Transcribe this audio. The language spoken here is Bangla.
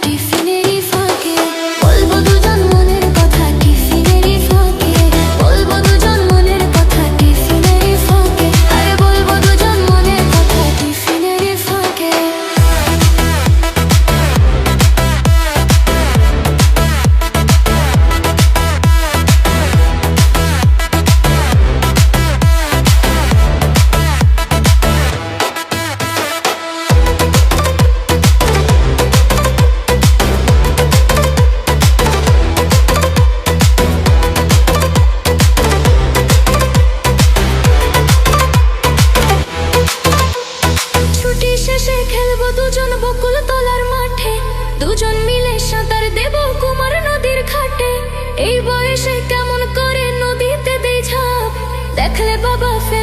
Defeat এই বয়সে কেমন করে নদীতে দেখলে বাবা ফের